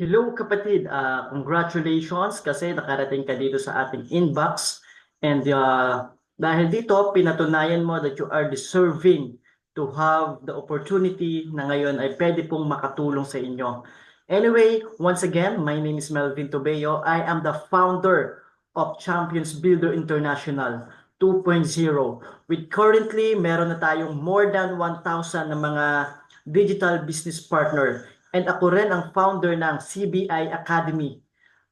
Hello kapatid, Ah, congratulations kasi nakarating ka dito sa ating inbox and ah, dahil dito pinatunayan mo that you are deserving to have the opportunity na ngayon ay pwede pong makatulong sa inyo. Anyway, once again, my name is Melvin Tobeo. I am the founder of Champions Builder International 2.0 with currently meron na tayong more than 1,000 na mga digital business partner And ako rin ang founder ng CBI Academy.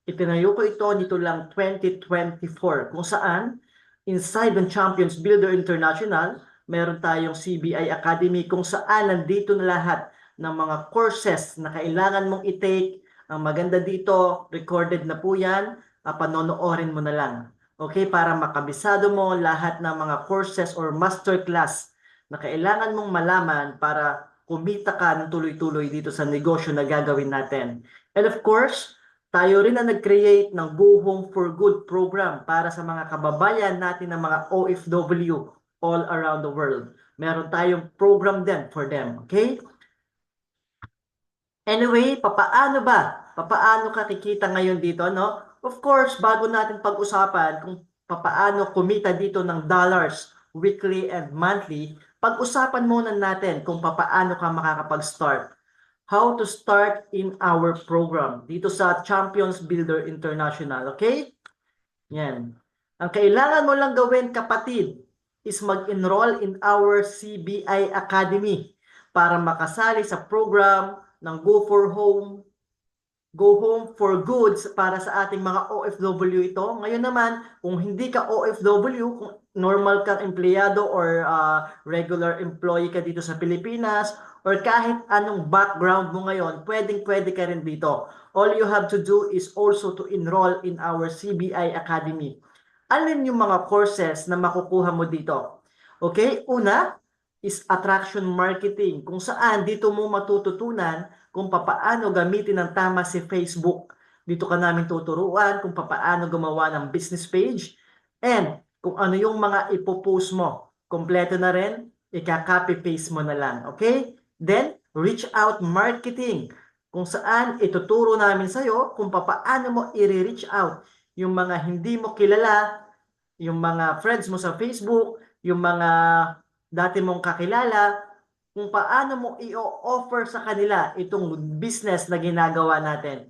Itinayo ko ito dito lang 2024 kung saan inside ng Champions Builder International, meron tayong CBI Academy kung saan nandito na lahat ng mga courses na kailangan mong i-take. Ang maganda dito, recorded na po yan, panonoorin mo na lang. Okay, para makabisado mo lahat ng mga courses or masterclass na kailangan mong malaman para kumita ka ng tuloy-tuloy dito sa negosyo na gagawin natin. And of course, tayo rin ang nag-create ng Go Home for Good program para sa mga kababayan natin ng mga OFW all around the world. Meron tayong program din for them, okay? Anyway, papaano ba? Papaano ka kikita ngayon dito, no? Of course, bago natin pag-usapan kung papaano kumita dito ng dollars weekly and monthly, pag-usapan muna natin kung papaano ka makakapag-start. How to start in our program dito sa Champions Builder International, okay? Yan. Ang kailangan mo lang gawin, kapatid, is mag-enroll in our CBI Academy para makasali sa program ng Go for Home, Go Home for Goods para sa ating mga OFW ito. Ngayon naman, kung hindi ka OFW, kung normal kang empleyado or uh, regular employee ka dito sa Pilipinas or kahit anong background mo ngayon, pwedeng pwede ka rin dito. All you have to do is also to enroll in our CBI Academy. Alin yung mga courses na makukuha mo dito? Okay, una is attraction marketing kung saan dito mo matututunan kung papaano gamitin ng tama si Facebook. Dito ka namin tuturuan kung papaano gumawa ng business page and kung ano yung mga ipopost mo. Kompleto na rin, ika-copy-paste mo na lang. Okay? Then, reach out marketing kung saan ituturo namin sa'yo kung paano mo i-reach out yung mga hindi mo kilala, yung mga friends mo sa Facebook, yung mga dati mong kakilala, kung paano mo i-offer sa kanila itong business na ginagawa natin.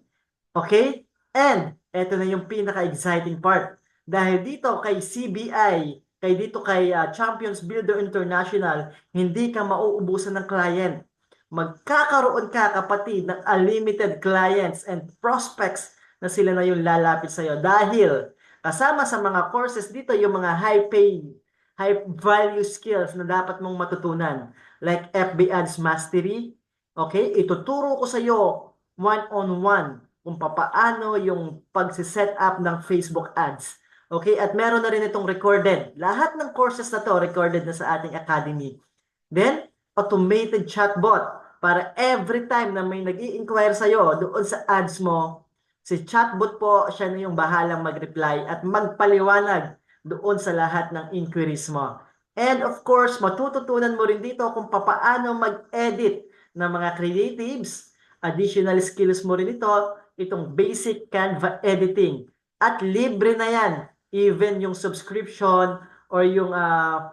Okay? And, eto na yung pinaka-exciting part dahil dito kay CBI, kay dito kay uh, Champions Builder International, hindi ka mauubusan ng client. Magkakaroon ka kapatid ng unlimited clients and prospects na sila na yung lalapit sa iyo dahil kasama sa mga courses dito yung mga high pay, high value skills na dapat mong matutunan like FB Ads Mastery. Okay, ituturo ko sa iyo one-on-one kung papaano yung pagsiset up ng Facebook ads Okay, at meron na rin itong recorded. Lahat ng courses na to recorded na sa ating academy. Then, automated chatbot para every time na may nag inquire sa iyo doon sa ads mo, si chatbot po, siya na yung bahalang mag-reply at magpaliwanag doon sa lahat ng inquiries mo. And of course, matututunan mo rin dito kung papaano mag-edit ng mga creatives. Additional skills mo rin ito, itong basic Canva editing. At libre na yan even yung subscription or yung uh,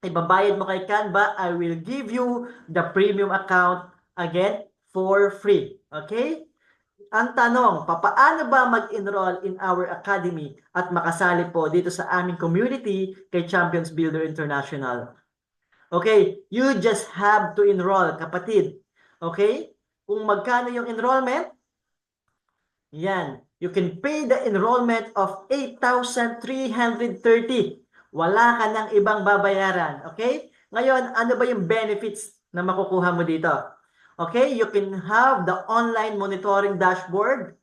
ibabayad mo kay Canva, I will give you the premium account again for free. Okay? Ang tanong, papaano ba mag-enroll in our academy at makasali po dito sa aming community kay Champions Builder International? Okay, you just have to enroll, kapatid. Okay? Kung magkano yung enrollment? Yan you can pay the enrollment of 8,330. Wala ka ng ibang babayaran. Okay? Ngayon, ano ba yung benefits na makukuha mo dito? Okay? You can have the online monitoring dashboard.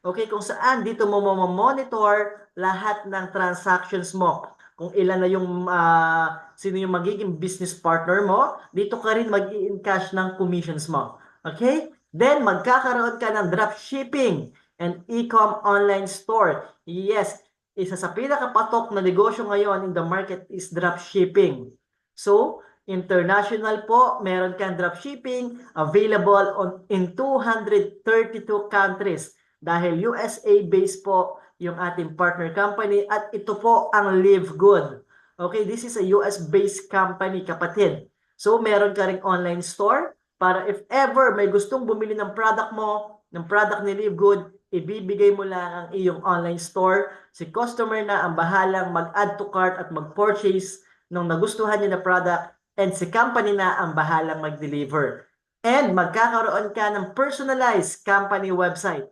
Okay? Kung saan dito mo monitor lahat ng transactions mo. Kung ilan na yung uh, sino yung magiging business partner mo, dito ka rin mag-i-encash ng commissions mo. Okay? Then, magkakaroon ka ng drop shipping and e-com online store. Yes, isa sa pinakapatok na negosyo ngayon in the market is drop shipping. So, International po, meron kang dropshipping available on in 232 countries dahil USA based po yung ating partner company at ito po ang Live Good. Okay, this is a US based company kapatid. So meron ka ring online store para if ever may gustong bumili ng product mo, ng product ni Live Good, ibibigay mo lang ang iyong online store. Si customer na ang bahalang mag-add to cart at mag-purchase ng nagustuhan niya na product and si company na ang bahalang mag-deliver. And magkakaroon ka ng personalized company website.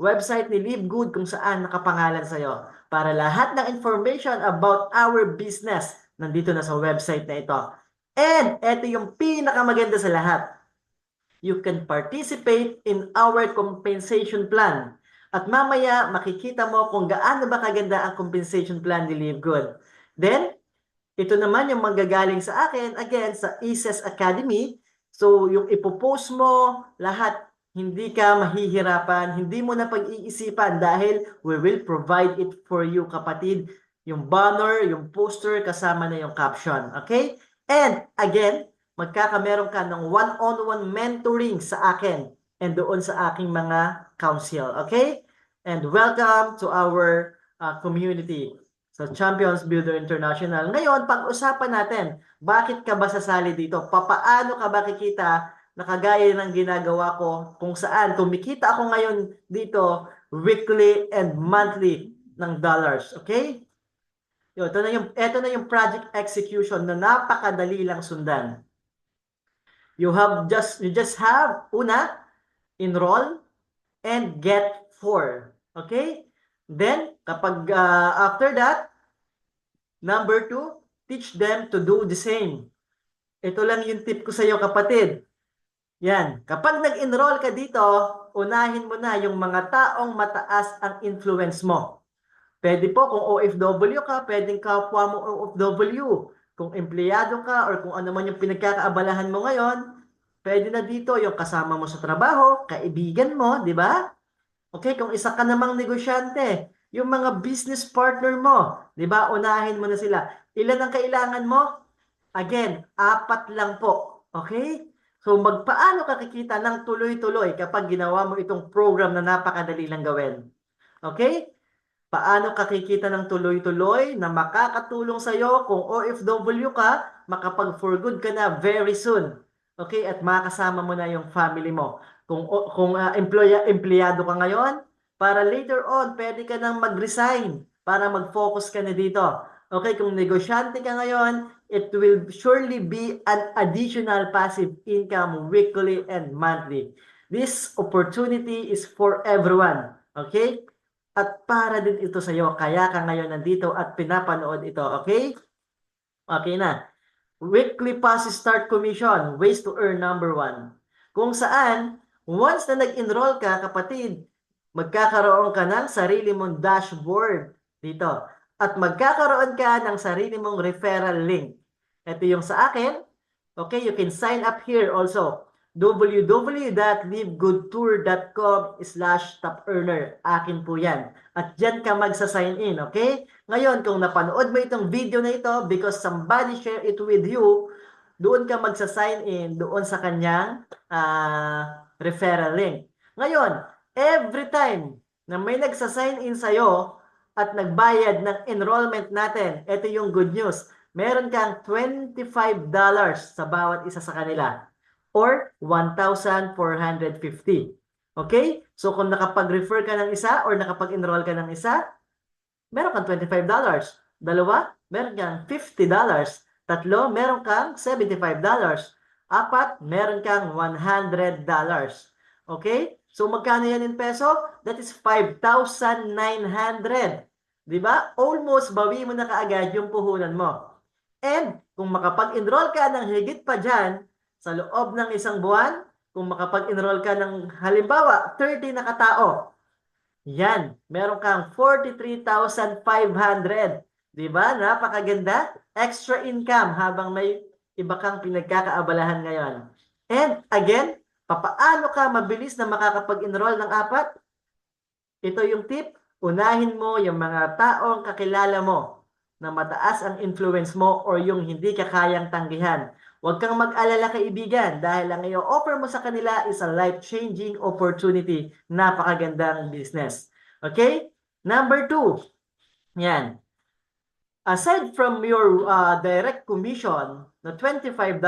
Website ni Live Good kung saan nakapangalan sa'yo. Para lahat ng information about our business, nandito na sa website na ito. And ito yung pinakamaganda sa lahat. You can participate in our compensation plan. At mamaya makikita mo kung gaano ba kaganda ang compensation plan ni Live Good. Then, ito naman yung manggagaling sa akin, again, sa ISES Academy. So, yung ipopost mo, lahat, hindi ka mahihirapan, hindi mo na pag-iisipan dahil we will provide it for you, kapatid. Yung banner, yung poster, kasama na yung caption. Okay? And, again, magkakameron ka ng one-on-one mentoring sa akin and doon sa aking mga council. Okay? And welcome to our uh, community sa Champions Builder International. Ngayon, pag-usapan natin, bakit ka ba sasali dito? Papaano ka ba kikita na kagaya ng ginagawa ko kung saan kumikita ako ngayon dito weekly and monthly ng dollars. Okay? Yo, ito na yung ito na yung project execution na napakadali lang sundan. You have just you just have una enroll and get four. Okay? Then, kapag uh, after that, number two, teach them to do the same. Ito lang yung tip ko sa iyo, kapatid. Yan. Kapag nag-enroll ka dito, unahin mo na yung mga taong mataas ang influence mo. Pwede po kung OFW ka, pwedeng kapwa mo OFW. Kung empleyado ka or kung ano man yung pinagkakaabalahan mo ngayon, pwede na dito yung kasama mo sa trabaho, kaibigan mo, di ba? Okay, kung isa ka namang negosyante, yung mga business partner mo, 'di ba? Unahin mo na sila. Ilan ang kailangan mo? Again, apat lang po. Okay? So magpaano ka kikita ng tuloy-tuloy kapag ginawa mo itong program na napakadali lang gawin? Okay? Paano ka kikita ng tuloy-tuloy na makakatulong sa iyo kung OFW ka, makapag-for good ka na very soon. Okay? At makasama mo na yung family mo. Kung kung uh, employa, empleyado ka ngayon, para later on pwede ka nang mag-resign para mag-focus ka na dito. Okay, kung negosyante ka ngayon, it will surely be an additional passive income weekly and monthly. This opportunity is for everyone. Okay? At para din ito sa iyo, kaya ka ngayon nandito at pinapanood ito. Okay? Okay na. Weekly Passive Start Commission, ways to earn number one. Kung saan, Once na nag-enroll ka, kapatid, magkakaroon ka ng sarili mong dashboard dito. At magkakaroon ka ng sarili mong referral link. Ito yung sa akin. Okay, you can sign up here also. www.livegoodtour.com slash top earner. Akin po yan. At dyan ka magsa-sign in, okay? Ngayon, kung napanood mo itong video na ito because somebody share it with you, doon ka magsa-sign in doon sa kanyang uh, referral link. Ngayon, every time na may nagsa-sign in sa'yo at nagbayad ng enrollment natin, ito yung good news. Meron kang $25 sa bawat isa sa kanila or 1,450. Okay? So kung nakapag-refer ka ng isa or nakapag-enroll ka ng isa, meron kang $25. Dalawa, meron kang $50. Tatlo, meron kang $75. Apat, meron kang $100. Okay? So magkano yan in peso? That is 5,900. 'Di ba? Almost bawi mo na kaagad yung puhunan mo. And kung makapag-enroll ka ng higit pa diyan sa loob ng isang buwan, kung makapag-enroll ka ng halimbawa 30 na katao, yan, meron kang 43,500. 'Di ba? Napakaganda. Extra income habang may iba kang pinagkakaabalahan ngayon. And again, papaano ka mabilis na makakapag-enroll ng apat? Ito yung tip, unahin mo yung mga taong kakilala mo na mataas ang influence mo or yung hindi ka kayang tanggihan. Huwag kang mag-alala kaibigan dahil ang i-offer mo sa kanila is a life-changing opportunity. Napakagandang business. Okay? Number two. Yan. Aside from your uh, direct commission na $25,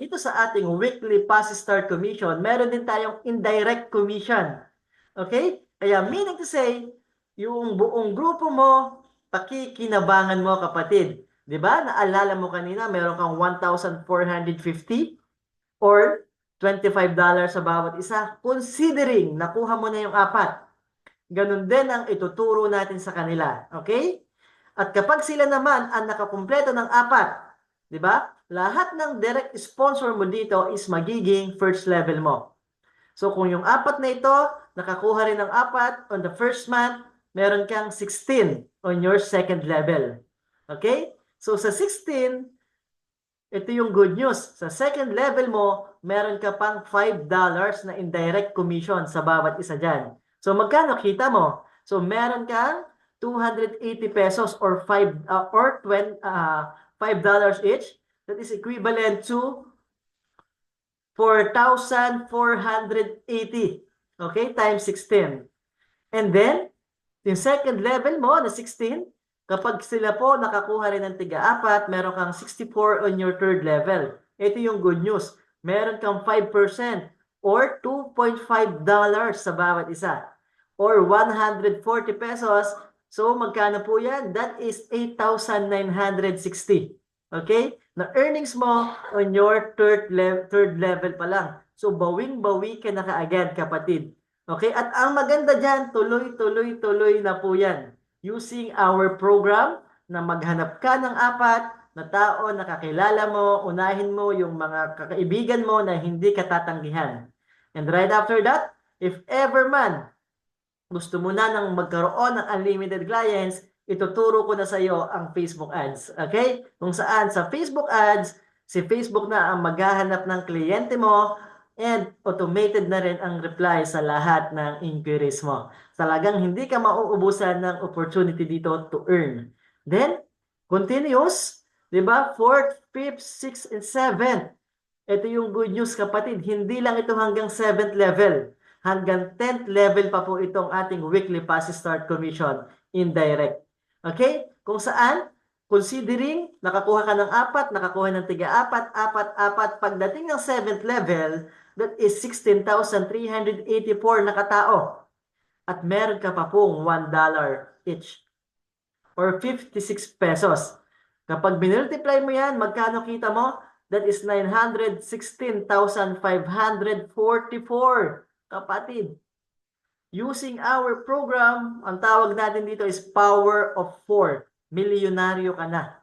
dito sa ating weekly Pass Start commission, meron din tayong indirect commission. Okay? Kaya meaning to say, yung buong grupo mo, pakikinabangan mo kapatid. 'Di ba? Naalala mo kanina, meron kang 1,450 or $25 sa bawat isa considering nakuha mo na yung apat. Ganun din ang ituturo natin sa kanila. Okay? At kapag sila naman ang nakakumpleto ng apat, 'di ba? Lahat ng direct sponsor mo dito is magiging first level mo. So kung yung apat na ito, nakakuha rin ng apat on the first month, meron kang 16 on your second level. Okay? So sa 16, ito yung good news. Sa second level mo, meron ka pang $5 na indirect commission sa bawat isa dyan. So magkano kita mo? So meron kang 280 pesos or 5 uh, or 20 uh, $5 each. That is equivalent to 4,480. Okay? Times 16. And then, yung second level mo na 16, kapag sila po nakakuha rin ng tiga-apat, meron kang 64 on your third level. Ito yung good news. Meron kang 5% or $2.5 sa bawat isa. Or 140 pesos. So, magkano po yan? That is 8,960. Okay? Na earnings mo on your third, le- third level pa lang. So, bawing-bawi ka na kaagad, kapatid. Okay? At ang maganda dyan, tuloy-tuloy-tuloy na po yan. Using our program na maghanap ka ng apat na tao na kakilala mo, unahin mo yung mga kakaibigan mo na hindi katatanggihan. And right after that, if ever man gusto mo na nang magkaroon ng unlimited clients, ituturo ko na sa iyo ang Facebook ads. Okay? Kung saan sa Facebook ads, si Facebook na ang maghahanap ng kliyente mo and automated na rin ang reply sa lahat ng inquiries mo. Talagang hindi ka mauubusan ng opportunity dito to earn. Then, continuous, di ba? Fourth, fifth, sixth, and seventh. Ito yung good news kapatid. Hindi lang ito hanggang seventh level. Hanggang 10th level pa po itong ating weekly pass start commission indirect. Okay? Kung saan, considering nakakuha ka ng apat, nakakuha ng tiga apat, apat, apat, pagdating ng 7th level, that is 16,384 na katao. At meron ka pa pong $1 each or 56 pesos. Kapag binultiply mo yan, magkano kita mo? That is 916,544. Kapatid, using our program, ang tawag natin dito is Power of 4. Milyonaryo ka na.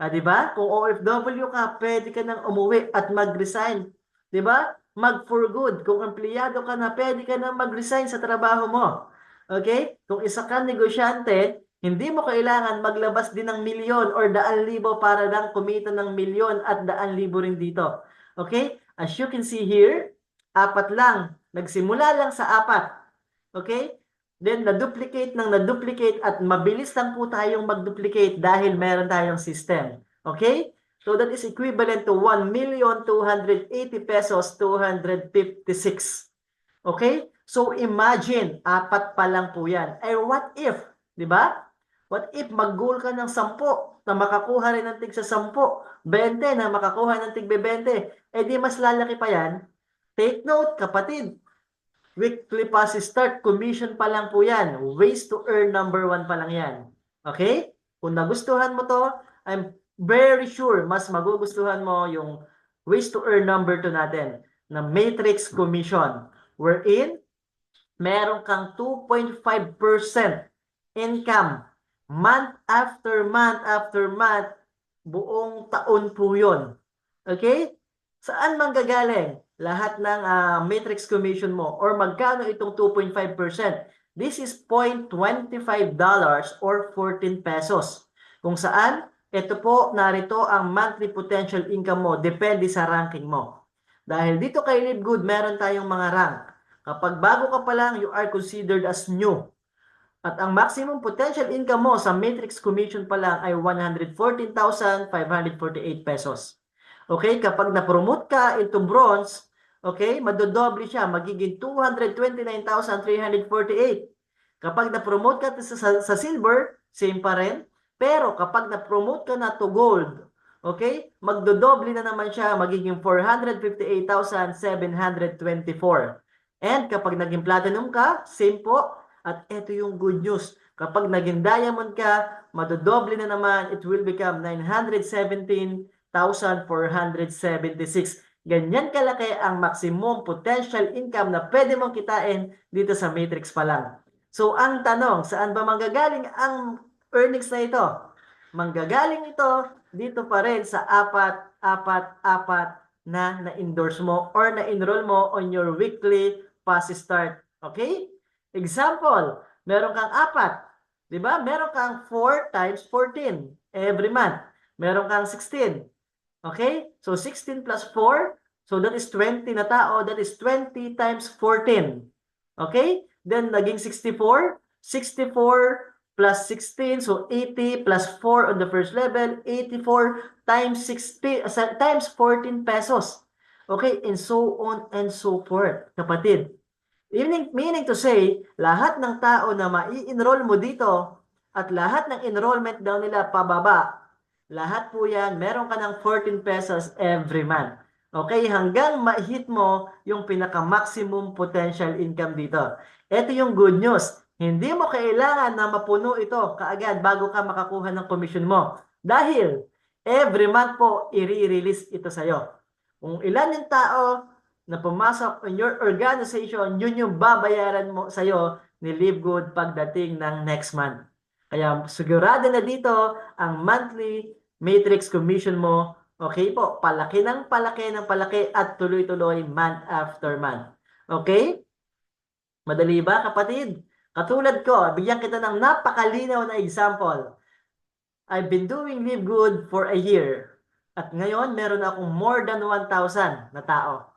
Ah, 'di ba? Kung OFW ka, pwede ka nang umuwi at mag-resign. 'Di ba? Mag for good. Kung empleyado ka na, pwede ka nang mag-resign sa trabaho mo. Okay? Kung isa kang negosyante, hindi mo kailangan maglabas din ng milyon or daan libo para lang kumita ng milyon at daan libo rin dito. Okay? As you can see here, apat lang. Nagsimula lang sa apat. Okay? Then, na-duplicate ng na-duplicate at mabilis lang po tayong mag-duplicate dahil meron tayong system. Okay? So, that is equivalent to 1,280 pesos 256. Okay? So, imagine, apat pa lang po yan. Eh, what if? Di ba? What if mag-goal ka ng 10 na makakuha rin ng tig sa 10, 20 na makakuha ng tig 20, eh di mas lalaki pa yan. Take note, kapatid. Weekly pass start, commission pa lang po yan. Ways to earn number one pa lang yan. Okay? Kung nagustuhan mo to, I'm very sure mas magugustuhan mo yung ways to earn number 2 natin na matrix commission wherein meron kang 2.5% income month after month after month buong taon po yun. Okay? Saan man gagaling lahat ng uh, matrix commission mo or magkano itong 2.5%? This is $0.25 or 14 pesos. Kung saan, ito po, narito ang monthly potential income mo, depende sa ranking mo. Dahil dito kay Live Good, meron tayong mga rank. Kapag bago ka pa lang, you are considered as new. At ang maximum potential income mo sa matrix commission pa lang ay 114,548 pesos. Okay, kapag na-promote ka into bronze, okay, madodoble siya, magiging 229,348. Kapag na-promote ka sa, sa, sa silver, same pa rin. Pero kapag na-promote ka na to gold, okay, magdodoble na naman siya, magiging 458,724. And kapag naging platinum ka, same po. At ito yung good news. Kapag naging diamond ka, madodoble na naman, it will become 917,476. Ganyan kalaki ang maximum potential income na pwede mong kitain dito sa Matrix pa lang. So ang tanong, saan ba manggagaling ang earnings na ito? Manggagaling ito dito pa rin sa apat, apat, apat na na-endorse mo or na-enroll mo on your weekly fast start. Okay? Example, meron kang apat. Di ba? Meron kang 4 times 14 every month. Meron kang 16. Okay? So 16 plus 4. So that is 20 na tao. That is 20 times 14. Okay? Then naging 64. 64 plus 16. So 80 plus 4 on the first level. 84 times 60 uh, times 14 pesos. Okay? And so on and so forth. Kapatid. Meaning, meaning to say, lahat ng tao na mai-enroll mo dito at lahat ng enrollment daw nila pababa, lahat po yan, meron ka ng 14 pesos every month. Okay, hanggang ma-hit mo yung pinaka-maximum potential income dito. Ito yung good news. Hindi mo kailangan na mapuno ito kaagad bago ka makakuha ng commission mo. Dahil every month po, i-release ito sa'yo. Kung ilan yung tao na pumasok in your organization, yun yung babayaran mo sa'yo ni Livegood pagdating ng next month. Kaya sigurado na dito ang monthly matrix commission mo. Okay po, palaki ng palaki ng palaki at tuloy-tuloy month after month. Okay? Madali ba kapatid? Katulad ko, bigyan kita ng napakalinaw na example. I've been doing Live Good for a year. At ngayon, meron akong more than 1,000 na tao.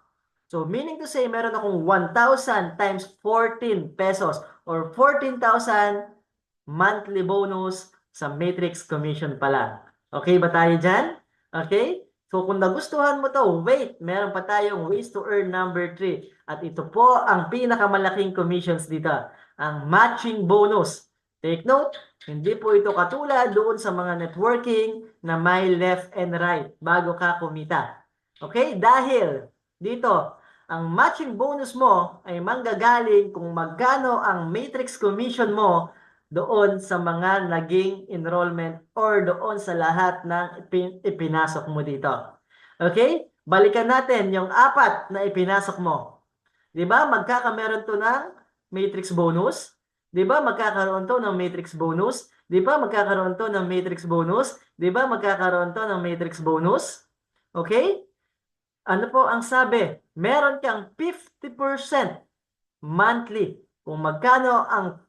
So, meaning to say, meron akong 1,000 times 14 pesos or 14,000 monthly bonus sa Matrix Commission pala. Okay ba tayo dyan? Okay? So, kung nagustuhan mo to, wait, meron pa tayong ways to earn number 3. At ito po ang pinakamalaking commissions dito. Ang matching bonus. Take note, hindi po ito katulad doon sa mga networking na may left and right bago ka kumita. Okay? Dahil dito, ang matching bonus mo ay manggagaling kung magkano ang matrix commission mo doon sa mga naging enrollment or doon sa lahat ng ipin- ipinasok mo dito. Okay? Balikan natin yung apat na ipinasok mo. 'Di ba? Magkakameron to ng matrix bonus. 'Di ba? Magkakaroon to ng matrix bonus. 'Di ba? Magkakaroon to ng matrix bonus. 'Di ba? Magkakaroon to ng matrix bonus. Okay? Ano po ang sabi? Meron kang 50% monthly kung magkano ang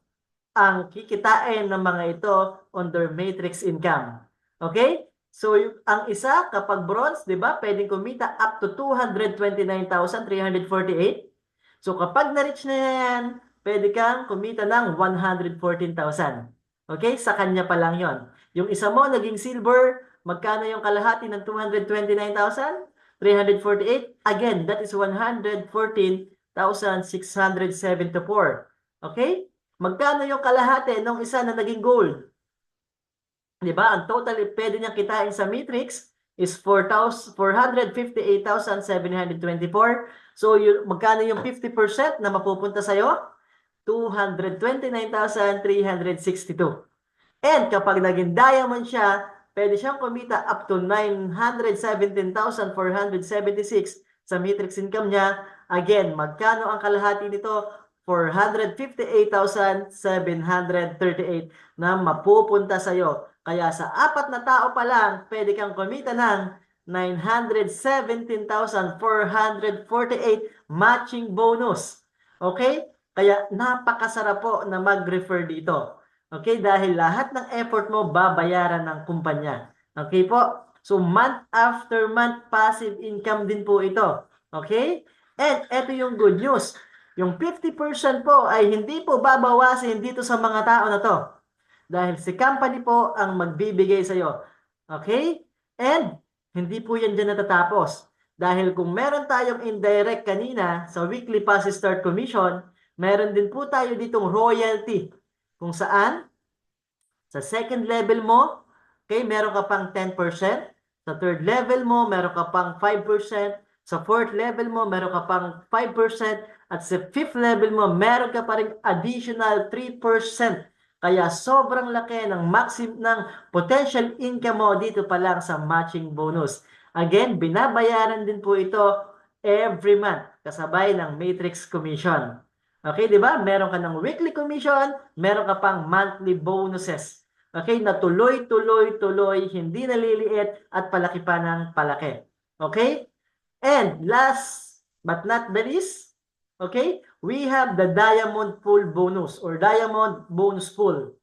ang kikitain ng mga ito on their matrix income. Okay? So, ang isa, kapag bronze, di ba, pwedeng kumita up to 229,348. So, kapag na-reach na yan, pwede kang kumita ng 114,000. Okay? Sa kanya pa lang yon. Yung isa mo, naging silver, magkano yung kalahati ng 229,348? Again, that is 114,674. Okay? Magkano yung kalahati ng isa na naging gold? 'Di ba? Ang total pwede niyang kitain sa matrix is 4,000 458,724. So, yung, magkano yung 50% na mapupunta sa'yo? 229,362. And kapag naging diamond siya, pwede siyang kumita up to 917,476 sa matrix income niya. Again, magkano ang kalahati nito? 458,738 na mapupunta sa iyo. Kaya sa apat na tao pa lang, pwede kang kumita ng 917,448 matching bonus. Okay? Kaya napakasarap po na mag-refer dito. Okay? Dahil lahat ng effort mo babayaran ng kumpanya. Okay po? So month after month passive income din po ito. Okay? And ito yung good news. Yung 50% po ay hindi po babawasin dito sa mga tao na to. Dahil si company po ang magbibigay sa iyo. Okay? And Hindi po yan dyan natatapos. Dahil kung meron tayong indirect kanina sa weekly Pass Start Commission, meron din po tayo ditong royalty. Kung saan, sa second level mo, okay, meron ka pang 10%. Sa third level mo, meron ka pang 5%. Sa fourth level mo, meron ka pang 5%. At sa fifth level mo, meron ka pa rin additional 3%. Kaya sobrang laki ng maximum ng potential income mo dito pa lang sa matching bonus. Again, binabayaran din po ito every month kasabay ng matrix commission. Okay, di ba? Meron ka ng weekly commission, meron ka pang monthly bonuses. Okay, na tuloy, tuloy, tuloy, hindi naliliit at palaki pa ng palaki. Okay? And last but not the least, okay, we have the diamond pool bonus or diamond bonus pool.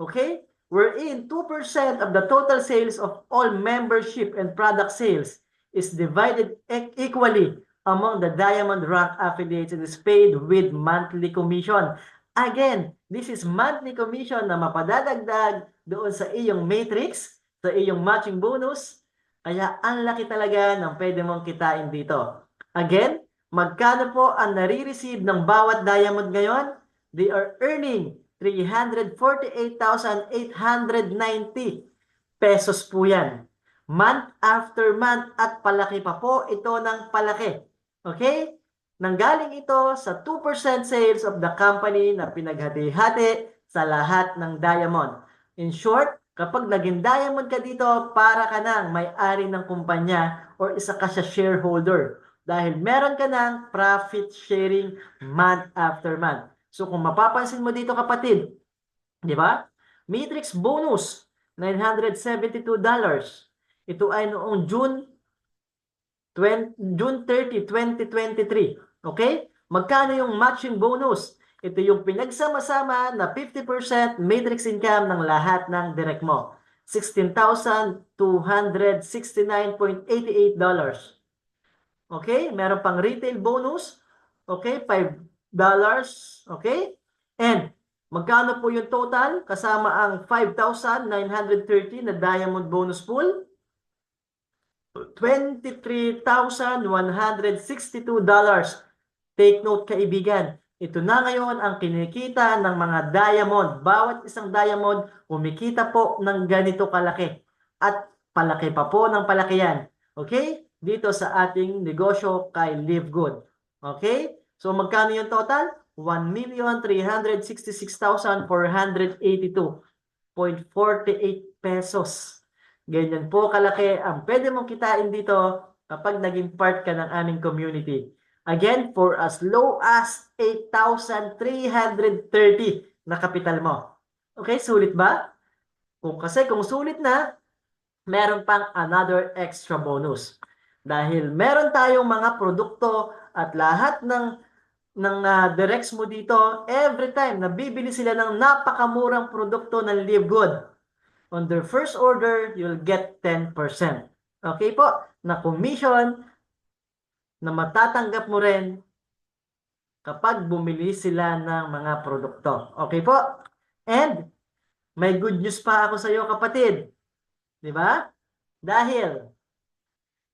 Okay? Wherein 2% of the total sales of all membership and product sales is divided e- equally among the diamond rank affiliates and is paid with monthly commission. Again, this is monthly commission na mapadadagdag doon sa iyong matrix, sa iyong matching bonus. Kaya ang laki talaga ng pwede mong kitain dito. Again, magkano po ang nare-receive ng bawat diamond ngayon? They are earning 348,890 pesos po yan. Month after month at palaki pa po ito ng palaki. Okay? Nanggaling ito sa 2% sales of the company na pinaghati-hati sa lahat ng diamond. In short, kapag naging diamond ka dito, para ka nang may-ari ng kumpanya or isa ka sa shareholder. Dahil meron ka ng profit sharing month after month. So kung mapapansin mo dito kapatid, di ba? Matrix bonus, $972. Ito ay noong June 20, June 30, 2023. Okay? Magkano yung matching bonus? Ito yung pinagsama-sama na 50% matrix income ng lahat ng direct mo. $16,269.88. Okay? Meron pang retail bonus. Okay? $5. Okay? And magkano po yung total? Kasama ang 5,930 na diamond bonus pool. $23,162. Take note kaibigan, ito na ngayon ang kinikita ng mga diamond. Bawat isang diamond, kumikita po ng ganito kalaki. At palaki pa po ng palaki yan. Okay? Dito sa ating negosyo kay Live Good. Okay? So magkano yung total? 1,366,482.48 pesos. Ganyan po kalaki ang pwede mong kitain dito kapag naging part ka ng aming community. Again, for as low as 8,330 na kapital mo. Okay, sulit ba? Kung kasi kung sulit na, meron pang another extra bonus. Dahil meron tayong mga produkto at lahat ng ng uh, directs mo dito, every time na bibili sila ng napakamurang produkto ng Live Good, on their first order, you'll get 10%. Okay po? Na commission na matatanggap mo rin kapag bumili sila ng mga produkto. Okay po? And may good news pa ako sa iyo kapatid. 'Di ba? Dahil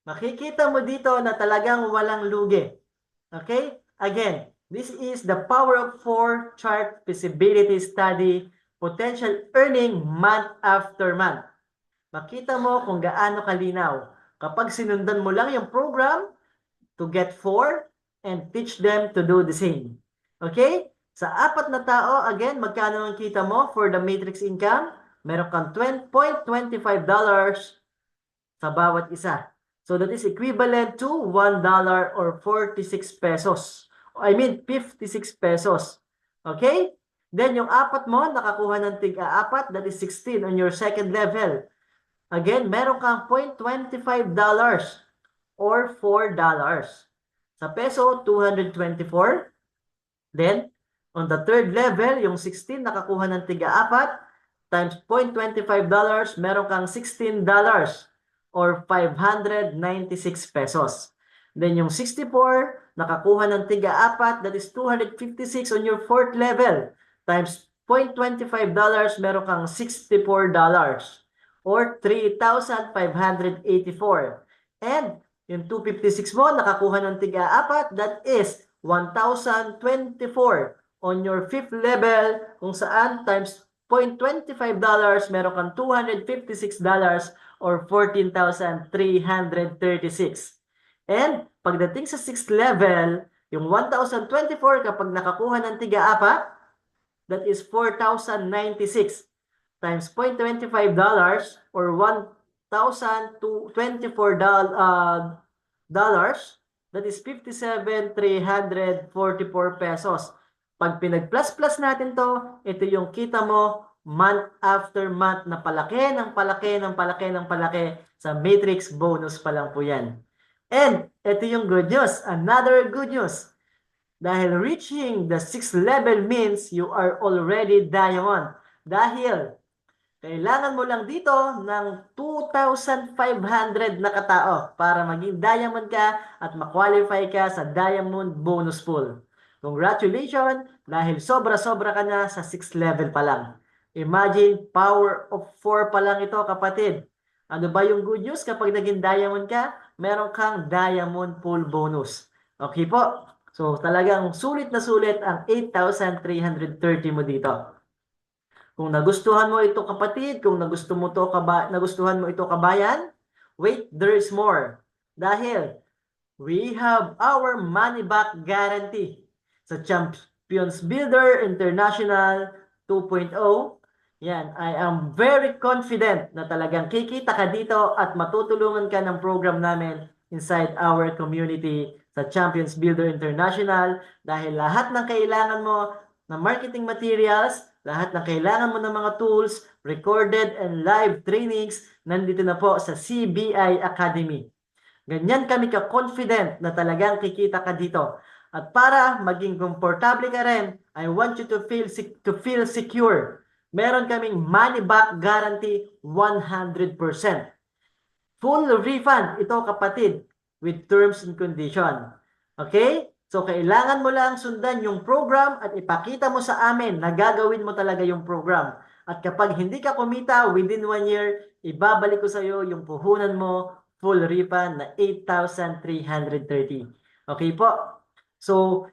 makikita mo dito na talagang walang lugi. Okay? Again, this is the power of four chart feasibility study potential earning month after month. Makita mo kung gaano kalinaw. Kapag sinundan mo lang yung program to get four and teach them to do the same. Okay? Sa apat na tao, again, magkano ang kita mo for the matrix income? Meron kang $20.25 sa bawat isa. So that is equivalent to $1 or 46 pesos. I mean, 56 pesos. Okay? Then, yung apat mo, nakakuha ng tig-apat, that is 16 on your second level. Again, meron kang $0.25 or $4. Sa peso, 224. Then, on the third level, yung 16, nakakuha ng tig-apat, times $0.25, meron kang $16 or 596 pesos. Then, yung 64, nakakuha ng tiga-apat, that is 256 on your fourth level times $0.25, meron kang $64 or 3,584. And yung 256 mo, nakakuha ng tiga-apat, that is 1,024 on your fifth level kung saan times $0.25 meron kang $256 or 14,336. And pagdating sa sixth level, yung 1,024 kapag nakakuha ng tiga-apat, that is 4,096 times $0.25 or 1,024 doll- uh, dollars, that is 57,344 pesos. Pag pinag-plus-plus natin to, ito yung kita mo month after month na palaki ng palaki ng palaki ng palaki sa matrix bonus pa lang po yan. And ito yung good news, another good news. Dahil reaching the sixth level means you are already diamond. Dahil kailangan mo lang dito ng 2,500 na katao para maging diamond ka at makwalify ka sa diamond bonus pool. Congratulations dahil sobra-sobra ka na sa 6th level pa lang. Imagine, power of 4 pa lang ito kapatid. Ano ba yung good news kapag naging diamond ka? Meron kang diamond pool bonus. Okay po? So talagang sulit na sulit ang 8,330 mo dito. Kung nagustuhan mo ito kapatid, kung nagusto mo to kaba, nagustuhan mo ito kabayan, wait, there is more. Dahil we have our money back guarantee sa Champions Builder International 2.0. Yan, I am very confident na talagang kikita ka dito at matutulungan ka ng program namin inside our community sa Champions Builder International dahil lahat ng kailangan mo na marketing materials, lahat ng kailangan mo ng mga tools, recorded and live trainings, nandito na po sa CBI Academy. Ganyan kami ka-confident na talagang kikita ka dito. At para maging komportable ka rin, I want you to feel to feel secure. Meron kaming money back guarantee 100%. Full refund ito kapatid with terms and condition. Okay? So kailangan mo lang sundan yung program at ipakita mo sa amin na gagawin mo talaga yung program. At kapag hindi ka kumita within one year, ibabalik ko sa iyo yung puhunan mo full refund na 8,330. Okay po? So,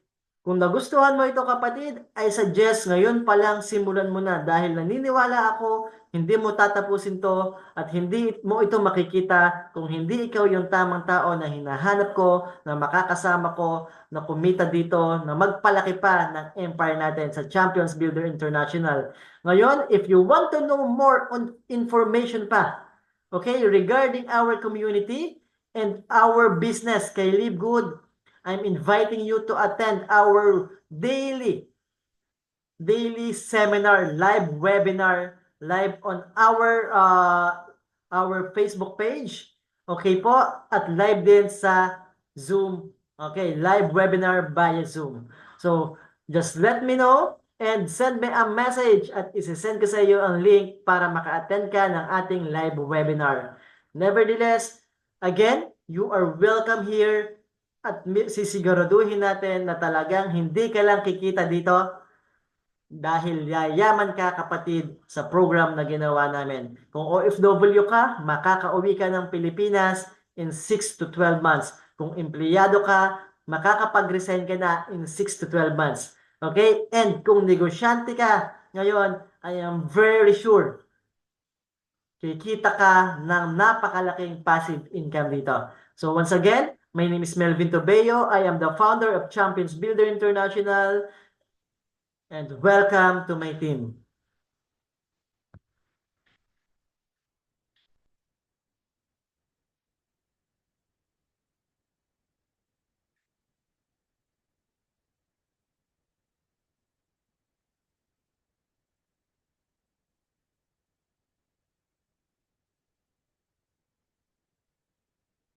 kung nagustuhan mo ito kapatid, I suggest ngayon pa lang simulan mo na dahil naniniwala ako hindi mo tatapusin to at hindi mo ito makikita kung hindi ikaw yung tamang tao na hinahanap ko, na makakasama ko, na kumita dito, na magpalaki pa ng empire natin sa Champions Builder International. Ngayon, if you want to know more on information pa, okay, regarding our community and our business kay Live Good, I'm inviting you to attend our daily daily seminar, live webinar, live on our uh, our Facebook page. Okay po? At live din sa Zoom. Okay, live webinar via Zoom. So, just let me know and send me a message at isesend ko sa iyo ang link para maka-attend ka ng ating live webinar. Nevertheless, again, you are welcome here at sisiguraduhin natin na talagang hindi ka lang kikita dito dahil yayaman ka kapatid sa program na ginawa namin. Kung OFW ka, makakauwi ka ng Pilipinas in 6 to 12 months. Kung empleyado ka, makakapag-resign ka na in 6 to 12 months. Okay? And kung negosyante ka, ngayon, I am very sure kikita ka ng napakalaking passive income dito. So once again, my name is Melvin Tobeo. I am the founder of Champions Builder International. And welcome to my team.